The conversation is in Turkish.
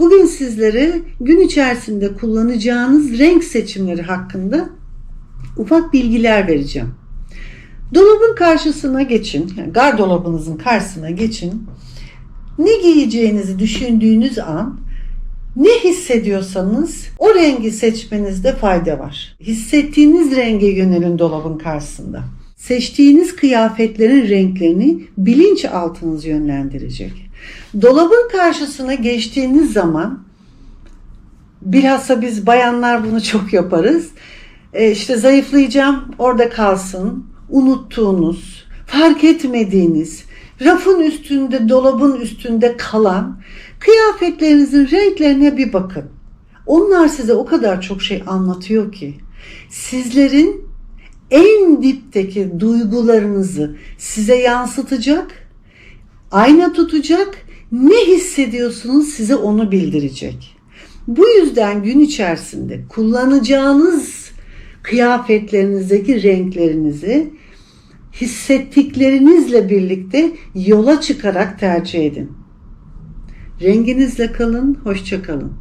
Bugün sizlere gün içerisinde kullanacağınız renk seçimleri hakkında ufak bilgiler vereceğim. Dolabın karşısına geçin, yani gardolabınızın karşısına geçin. Ne giyeceğinizi düşündüğünüz an ne hissediyorsanız o rengi seçmenizde fayda var. Hissettiğiniz renge yönelin dolabın karşısında. Seçtiğiniz kıyafetlerin renklerini bilinçaltınız yönlendirecek. Dolabın karşısına geçtiğiniz zaman bilhassa biz bayanlar bunu çok yaparız. E işte zayıflayacağım orada kalsın. Unuttuğunuz, fark etmediğiniz, rafın üstünde, dolabın üstünde kalan kıyafetlerinizin renklerine bir bakın. Onlar size o kadar çok şey anlatıyor ki sizlerin en dipteki duygularınızı size yansıtacak, ayna tutacak, ne hissediyorsunuz size onu bildirecek. Bu yüzden gün içerisinde kullanacağınız kıyafetlerinizdeki renklerinizi hissettiklerinizle birlikte yola çıkarak tercih edin. Renginizle kalın, hoşça kalın.